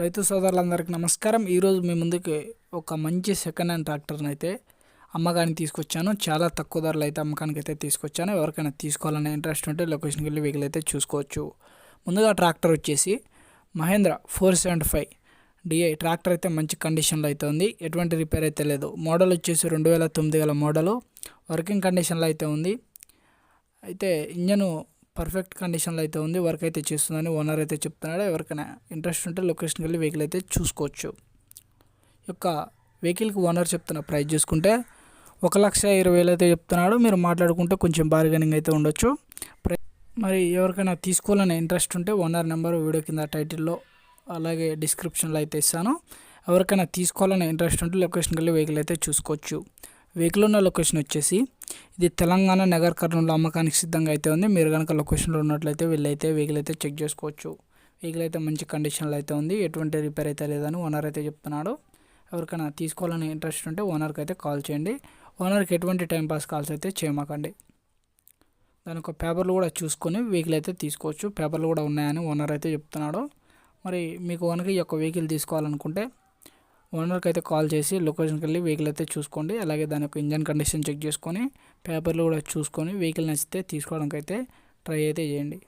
రైతు సోదరులందరికీ నమస్కారం. ఈరోజు మీ ముందుకి ఒక మంచి సెకండ్ హ్యాండ్ ట్రాక్టర్ని అయితే అమ్మకానికి తీసుకొచ్చాను. చాలా తక్కువ ధరలు అయితే అమ్మకానికి అయితే తీసుకొచ్చాను. ఎవరికైనా తీసుకోవాలనే ఇంట్రెస్ట్ ఉంటే లొకేషన్కి వెళ్ళి వెహికల్ అయితే చూసుకోవచ్చు. ముందుగా ట్రాక్టర్ వచ్చేసి Mahindra four seventy five DI tractor అయితే మంచి కండిషన్లో అయితే ఉంది. ఎటువంటి రిపేర్ అయితే లేదు. మోడల్ వచ్చేసి రెండు వేల తొమ్మిది గల మోడలు. వర్కింగ్ కండిషన్లో అయితే ఉంది. అయితే ఇంజను పర్ఫెక్ట్ కండిషన్లో అయితే ఉంది వర్క్ అయితే చేస్తుందని ఓనర్ అయితే చెప్తున్నాడు. ఎవరికైనా ఇంట్రెస్ట్ ఉంటే లొకేషన్కి వెళ్ళి వెహికల్ అయితే చూసుకోవచ్చు. యొక్క వెహికల్కి ఓనర్ చెప్తున్న ప్రైస్ చూసుకుంటే ఒక లక్ష ఇరవై వేలు అయితే చెప్తున్నాడు. మీరు మాట్లాడుకుంటే కొంచెం బార్గెనింగ్ అయితే ఉండొచ్చు. ప్రై- మరి ఎవరికైనా తీసుకోవాలనే ఇంట్రెస్ట్ ఉంటే ఓనర్ నెంబర్ వీడియో కింద టైటిల్లో అలాగే డిస్క్రిప్షన్లో అయితే ఇస్తాను. ఎవరికైనా తీసుకోవాలనే ఇంట్రెస్ట్ ఉంటే లొకేషన్కి వెళ్ళి వెహికల్ అయితే చూసుకోవచ్చు. వెహికల్ ఉన్న లొకేషన్ వచ్చేసి ఇది తెలంగాణ నగర్ కర్నూలు అమ్మకానికి సిద్ధంగా అయితే ఉంది. మీరు కనుక లొకేషన్లో ఉన్నట్లయితే వెళ్ళైతే వెహికల్ అయితే చెక్ చేసుకోవచ్చు. వెహికల్ అయితే మంచి కండిషన్లో అయితే ఉంది. ఎటువంటి రిపేర్ అయితే లేదని ఓనర్ అయితే చెప్తున్నాడు. ఎవరికైనా తీసుకోవాలని ఇంట్రెస్ట్ ఉంటే ఓనర్కి అయితే కాల్ చేయండి. ఓనర్కి ఎటువంటి టైంపాస్ కాల్స్ అయితే చేయమాకండి. దాని యొక్క పేపర్లు కూడా చూసుకొని వెహికల్ అయితే తీసుకోవచ్చు. పేపర్లు కూడా ఉన్నాయని ఓనర్ అయితే చెప్తున్నాడు. మరి మీకు కనుక ఈ యొక్క వెహికల్ తీసుకోవాలనుకుంటే ఓనర్కి అయితే కాల్ చేసి లొకేషన్కి వెళ్ళి వెహికల్ అయితే చూసుకోండి. అలాగే దాని యొక్క ఇంజన్ కండిషన్ చెక్ చేసుకొని పేపర్లు కూడా చూసుకొని వెహికల్ నచ్చితే తీసుకోవడానికి అయితే ట్రై అయితే చేయండి.